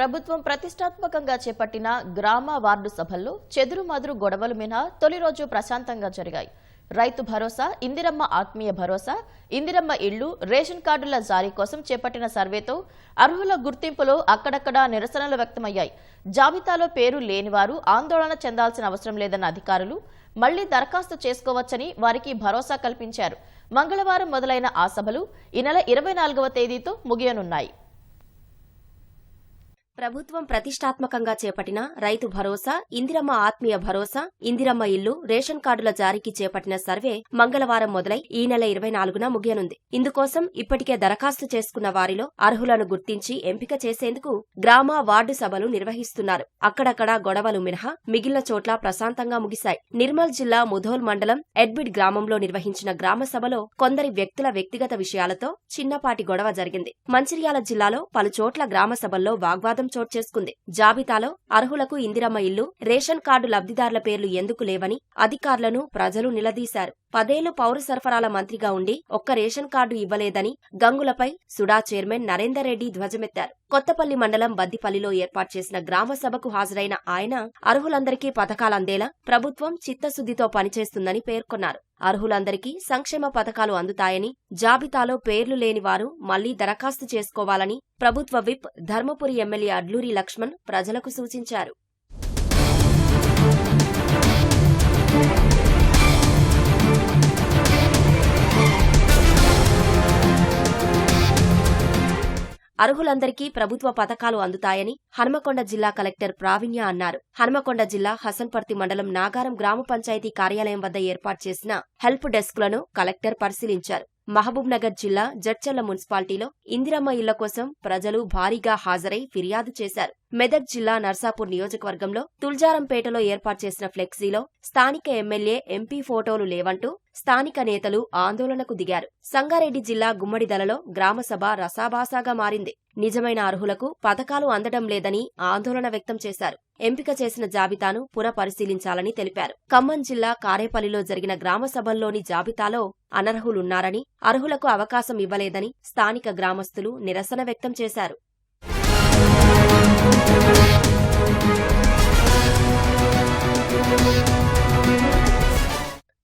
ప్రభుత్వం ప్రతిష్టాత్మకంగా చేపట్టిన గ్రామ వార్డు సభల్లో చెదురుమదురు గొడవలు మినహా తొలి రోజు ప్రశాంతంగా జరిగాయి. రైతు భరోసా ఇందిరమ్మ ఆత్మీయ భరోసా ఇందిరమ్మ ఇళ్ళు రేషన్ కార్డుల జారీ కోసం చేపట్టిన సర్వేతో అర్హుల గుర్తింపులో అక్కడక్కడా నిరసనలు వ్యక్తమయ్యాయి. జాబితాలో పేరు లేనివారు ఆందోళన చెందాల్సిన అవసరం లేదన్న అధికారులు మళ్ళీ దరఖాస్తు చేసుకోవచ్చని వారికి భరోసా కల్పించారు. మంగళవారం మొదలైన ఆ సభలు ఈ నెల ఇరవై నాలుగవ తేదీతో ముగియనున్నాయి. ప్రభుత్వం ప్రతిష్టాత్మకంగా చేపట్టిన రైతు భరోసా ఇందిరమ్మ ఆత్మీయ భరోసా ఇందిరమ్మ ఇల్లు రేషన్ కార్డుల జారీకి చేపట్టిన సర్వే మంగళవారం మొదలై ఈ నెల ఇరవై నాలుగున ముగియనుంది. ఇందుకోసం ఇప్పటికే దరఖాస్తు చేసుకున్న వారిలో అర్హులను గుర్తించి ఎంపిక చేసేందుకు గ్రామ వార్డు సభలు నిర్వహిస్తున్నారు. అక్కడక్కడా గొడవలు మినహా మిగిలిన చోట్ల ప్రశాంతంగా ముగిశాయి. నిర్మల్ జిల్లా ముధోల్ మండలం ఎడ్బిడ్ గ్రామంలో నిర్వహించిన గ్రామ సభలో కొందరి వ్యక్తుల వ్యక్తిగత విషయాలతో చిన్నపాటి గొడవ జరిగింది. మంచిర్యాల జిల్లాలో పలు చోట్ల గ్రామ సభల్లో వాగ్వాదం చోటు చేసుకుంది. జాబితాలో అర్హులకు ఇందిరమ్మ ఇల్లు రేషన్ కార్డు లబ్ధిదారుల పేర్లు ఎందుకు లేవని అధికారులను ప్రజలు నిలదీశారు. పదేళ్ళు పౌర సరఫరాల మంత్రిగా ఉండి ఒక్క రేషన్ కార్డు ఇవ్వలేదని గంగులపై సుడా చైర్మన్ నరేందర్ రెడ్డి ధ్వజమెత్తారు. కొత్తపల్లి మండలం బద్దిపల్లిలో ఏర్పాటు చేసిన గ్రామ సభకు హాజరైన ఆయన అర్హులందరికీ పథకాలందేలా ప్రభుత్వం చిత్తశుద్దితో పనిచేస్తుందని పేర్కొన్నారు. అర్హులందరికీ సంక్షేమ పథకాలు అందుతాయని జాబితాలో పేర్లు లేని వారు మళ్ళీ దరఖాస్తు చేసుకోవాలని ప్రభుత్వ విప్ ధర్మపురి ఎమ్మెల్యే అడ్లూరి లక్ష్మణ్ ప్రజలకు సూచించారు. అర్హులందరికీ ప్రభుత్వ పథకాలు అందుతాయని హన్మకొండ జిల్లా కలెక్టర్ ప్రావీణ్య అన్నారు. హన్మకొండ జిల్లా హసన్పర్తి మండలం నాగారం గ్రామ పంచాయతీ కార్యాలయం వద్ద ఏర్పాటు చేసిన హెల్ప్ డెస్క్లను కలెక్టర్ పరిశీలించారు. మహబూబ్నగర్ జిల్లా జడ్చర్ల మున్సిపాలిటీలో ఇందిరమ్మ ఇళ్ళ కోసం ప్రజలు భారీగా హాజరై ఫిర్యాదు చేశారు. మెదక్ జిల్లా నర్సాపూర్ నియోజకవర్గంలో తుల్జారంపేటలో ఏర్పాటు చేసిన ఫ్లెక్సీలో స్థానిక ఎమ్మెల్యే ఎంపీ ఫోటోలు లేవంటూ స్థానిక నేతలు ఆందోళనకు దిగారు. సంగారెడ్డి జిల్లా గుమ్మడిదలలో గ్రామసభ రసాభాసాగా మారింది. నిజమైన అర్హులకు పథకాలు అందడం లేదని ఆందోళన వ్యక్తం చేశారు. ఎంపిక చేసిన జాబితాను పునఃపరిశీలించాలని తెలిపారు. ఖమ్మం జిల్లా కారేపల్లిలో జరిగిన గ్రామ సభల్లోని జాబితాలో అనర్హులున్నారని అర్హులకు అవకాశం ఇవ్వలేదని స్థానిక గ్రామస్తులు నిరసన వ్యక్తం చేశారు.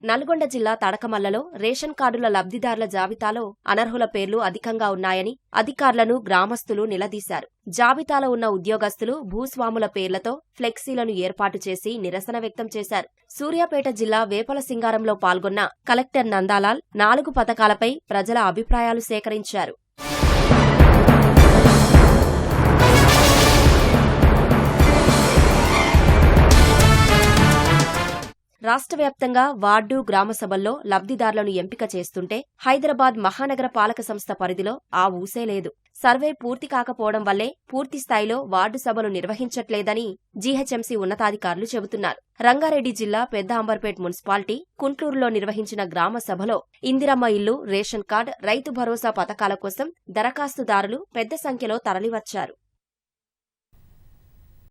నల్గొండ జిల్లా తడకమల్లలో రేషన్ కార్డుల లబ్ధిదారుల జాబితాలో అనర్హుల పేర్లు అధికంగా ఉన్నాయని అధికారులను గ్రామస్తులు నిలదీశారు. జాబితాలో ఉన్న ఉద్యోగస్తులు భూస్వాముల పేర్లతో ఫ్లెక్సీలను ఏర్పాటు చేసి నిరసన వ్యక్తం చేశారు. సూర్యాపేట జిల్లా వేపల సింగారంలో పాల్గొన్న కలెక్టర్ నందాలాల్ నాలుగు పథకాలపై ప్రజల అభిప్రాయాలు సేకరించారు. రాష్ట్ర వ్యాప్తంగా వార్డు గ్రామ సభల్లో లబ్ధిదారులను ఎంపిక చేస్తుంటే హైదరాబాద్ మహానగర పాలక సంస్థ పరిధిలో ఆ ఊసే లేదు. సర్వే పూర్తి కాకపోవడం వల్లే పూర్తి స్థాయిలో వార్డు సభలు నిర్వహించట్లేదని జీహెచ్ఎంసీ ఉన్నతాధికారులు చెబుతున్నారు. రంగారెడ్డి జిల్లా పెద్ద అంబర్పేట్ మున్సిపాలిటీ కుంట్లూరులో నిర్వహించిన గ్రామ సభలో ఇందిరమ్మ ఇల్లు రేషన్ కార్డ్ రైతు భరోసా పథకాల కోసం దరఖాస్తుదారులు పెద్ద సంఖ్యలో తరలివచ్చారు.